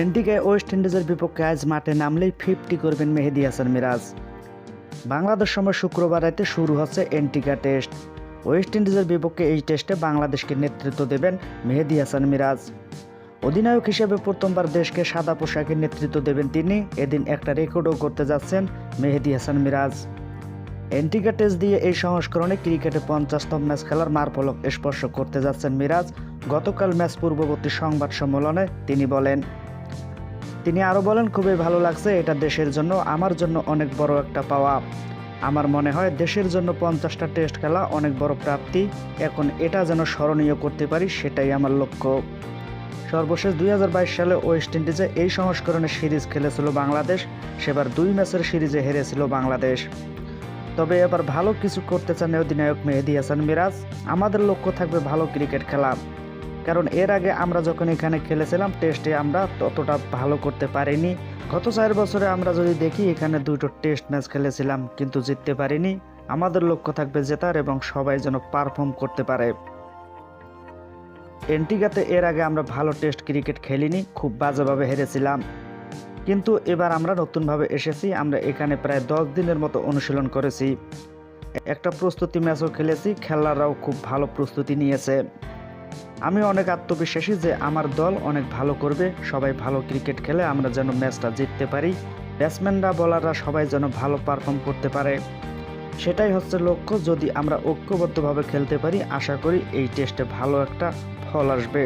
এনডিকে West ইন্ডিজের বিপক্ষে আজ মাঠে নামলেই ফিফটি করবেন মেহেদি হাসান মিরাজ। বাংলাদেশ সময় শুক্রবার রাতে শুরু হচ্ছে এন্টিকা টেস্ট। ওয়েস্ট ইন্ডিজের বিপক্ষে এই টেস্টে বাংলাদেশকে নেতৃত্ব দেবেন মেহেদি হাসান মিরাজ। অধিনায়ক হিসেবে প্রথমবার দেশকে সাদা পোশাকে নেতৃত্ব দেবেন তিনি। এদিন একটা রেকর্ডও করতে যাচ্ছেন মেহেদি হাসান মিরাজ। এন্টিকা টেস্ট দিয়ে এই সংস্করণে ক্রিকেটে পঞ্চাশতম ম্যাচ খেলার মারফলক স্পর্শ করতে যাচ্ছেন মিরাজ। গতকাল ম্যাচ পূর্ববর্তী সংবাদ সম্মেলনে তিনি বলেন তিনি আরও বলেন, খুবই ভালো লাগছে, এটা দেশের জন্য, আমার জন্য অনেক বড় একটা পাওয়া। আমার মনে হয় দেশের জন্য পঞ্চাশটা টেস্ট খেলা অনেক বড় প্রাপ্তি। এখন এটা যেন স্মরণীয় করতে পারি, সেটাই আমার লক্ষ্য। সর্বশেষ দুই হাজার বাইশ সালে ওয়েস্ট ইন্ডিজে এই সংস্করণে সিরিজ খেলেছিল বাংলাদেশ, সেবার দুই ম্যাচের সিরিজে হেরেছিল বাংলাদেশ। তবে এবার ভালো কিছু করতে চান অধিনায়ক মেহেদি হাসান মিরাজ। আমাদের লক্ষ্য থাকবে ভালো ক্রিকেট খেলা। কারণ এর আগে আমরা যখন এখানে খেলেছিলাম টেস্টে আমরা ততটা ভালো করতে পারিনি। গত চার বছরে আমরা যদি দেখি, এখানে দুটো টেস্ট ম্যাচ খেলেছিলাম, কিন্তু জিততে পারিনি। আমাদের লক্ষ্য থাকবে জেতার এবং সবাই যেন পারফর্ম করতে পারে। এন্টিগাতে এর আগে আমরা ভালো টেস্ট ক্রিকেট খেলিনি, খুব বাজেভাবে হেরেছিলাম। কিন্তু এবার আমরা নতুনভাবে এসেছি, আমরা এখানে প্রায় দশ দিনের মতো অনুশীলন করেছি। একটা প্রস্তুতি ম্যাচও খেলেছি, খেলারাও খুব ভালো প্রস্তুতি নিয়েছে। আমি অনেক আত্মবিশ্বাসী যে আমার দল অনেক ভালো করবে, সবাই ভালো ক্রিকেট খেলে আমরা যেন ম্যাচটা জিততে পারি, ব্যাটসম্যানরা, বলাররা সবাই যেন ভালো পারফর্ম করতে পারে। সেটাই হচ্ছে লক্ষ্য, যদি আমরা ঐক্যবদ্ধভাবে খেলতে পারি, আশা করি এই টেস্টে ভালো একটা ফল আসবে।